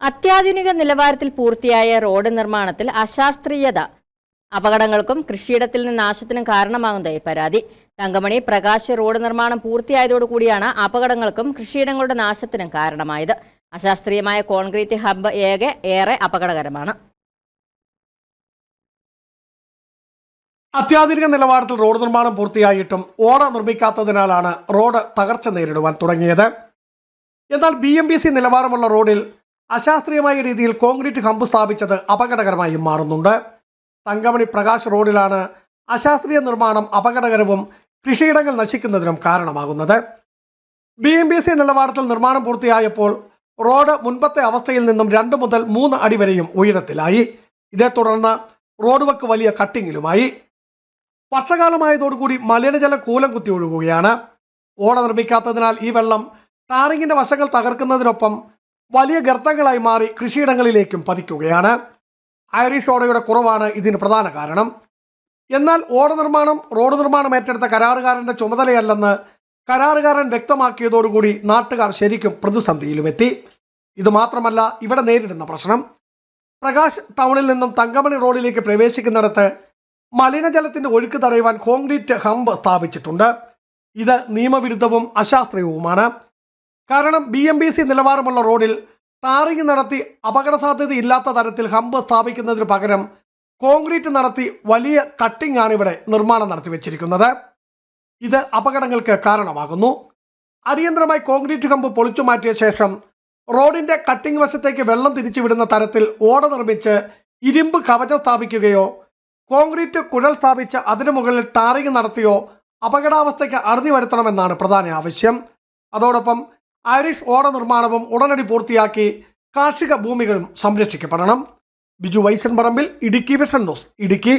അത്യാധുനിക നിലവാരത്തിൽ പൂർത്തിയായ റോഡ് നിർമ്മാണത്തിൽ അശാസ്ത്രീയത. അപകടങ്ങൾക്കും കൃഷിയിടത്തിൽ നിന്ന് നാശത്തിനും കാരണമാകുന്നതായി പരാതി. തങ്കമണി പ്രകാശ് റോഡ് നിർമ്മാണം പൂർത്തിയായതോടുകൂടിയാണ് അപകടങ്ങൾക്കും കൃഷിയിടങ്ങളുടെ നാശത്തിനും കാരണമായത്. അശാസ്ത്രീയമായ കോൺക്രീറ്റ് ഹബ്ബ് ഏകെ ഏറെ അപകടകരമാണ്. അത്യാധുനിക നിലവാരത്തിൽ റോഡ് നിർമ്മാണം പൂർത്തിയായിട്ടും ഓട നിർമ്മിക്കാത്തതിനാലാണ് റോഡ് തകർച്ച നേരിടുവാൻ തുടങ്ങിയത്. എന്നാൽ ബി എം ബി സി നിലവാരമുള്ള റോഡിൽ അശാസ്ത്രീയമായ രീതിയിൽ കോൺക്രീറ്റ് ഹമ്പ് സ്ഥാപിച്ചത് അപകടകരമായി മാറുന്നുണ്ട്. തങ്കമണി പ്രകാശ് റോഡിലാണ് അശാസ്ത്രീയ നിർമ്മാണം അപകടകരവും കൃഷിയിടങ്ങൾ നശിക്കുന്നതിനും കാരണമാകുന്നത്. ബി എം ബി സി നിലവാരത്തിൽ നിർമ്മാണം പൂർത്തിയായപ്പോൾ റോഡ് മുൻപത്തെ അവസ്ഥയിൽ നിന്നും രണ്ട് മുതൽ മൂന്ന് അടി വരെയും ഉയരത്തിലായി. ഇതേ തുടർന്ന് റോഡ് വക്ക് വലിയ കട്ടിങ്ങിലുമായി. വർഷകാലമായതോടുകൂടി മലിനജലം കൂലം കുത്തി ഒഴുകുകയാണ്. ഓട നിർമ്മിക്കാത്തതിനാൽ ഈ വെള്ളം ടാറിങ്ങിന്റെ വശങ്ങൾ തകർക്കുന്നതിനൊപ്പം വലിയ ഗർത്തങ്ങളായി മാറി കൃഷിയിടങ്ങളിലേക്കും പതിക്കുകയാണ്. ഐറിഷ് ഓടയുടെ കുറവാണ് ഇതിന് പ്രധാന കാരണം. എന്നാൽ ഓട നിർമ്മാണം റോഡ് നിർമ്മാണം ഏറ്റെടുത്ത കരാറുകാരന്റെ ചുമതലയല്ലെന്ന് കരാറുകാരൻ വ്യക്തമാക്കിയതോടുകൂടി നാട്ടുകാർ ശരിക്കും പ്രതിസന്ധിയിലുമെത്തി. ഇത് മാത്രമല്ല ഇവിടെ നേരിടുന്ന പ്രശ്നം. പ്രകാശ് ടൗണിൽ നിന്നും തങ്കമണി റോഡിലേക്ക് പ്രവേശിക്കുന്നിടത്ത് മലിനജലത്തിന്റെ ഒഴുക്ക് തടയുവാൻ കോൺക്രീറ്റ് ഹമ്പ് സ്ഥാപിച്ചിട്ടുണ്ട്. ഇത് നിയമവിരുദ്ധവും അശാസ്ത്രീയവുമാണ്. കാരണം ബി എം ബി സി നിലവാരമുള്ള റോഡിൽ ടാറിങ് നടത്തി അപകട സാധ്യത ഇല്ലാത്ത തരത്തിൽ ഹമ്പ് സ്ഥാപിക്കുന്നതിന് പകരം കോൺക്രീറ്റ് നടത്തി വലിയ കട്ടിംഗ് ആണ് ഇവിടെ നിർമ്മാണം നടത്തി വെച്ചിരിക്കുന്നത്. ഇത് അപകടങ്ങൾക്ക് കാരണമാകുന്നു. അടിയന്തരമായി കോൺക്രീറ്റ് ഹമ്പ് പൊളിച്ചു മാറ്റിയ ശേഷം റോഡിന്റെ കട്ടിംഗ് വശത്തേക്ക് വെള്ളം തിരിച്ചുവിടുന്ന തരത്തിൽ ഓട നിർമ്മിച്ച് ഇരുമ്പ് കവചം സ്ഥാപിക്കുകയോ കോൺക്രീറ്റ് കുഴൽ സ്ഥാപിച്ച് അതിനു മുകളിൽ ടാറിങ് നടത്തിയോ അപകടാവസ്ഥയ്ക്ക് അറുതി വരുത്തണമെന്നാണ് പ്രധാന ആവശ്യം. അതോടൊപ്പം ഐറിഷ് ഓട നിർമ്മാണവും ഉടനടി പൂർത്തിയാക്കി കാർഷിക ഭൂമികളും സംരക്ഷിക്കപ്പെടണം. Biju Vaisan Parambil Idukki vision news Idukki.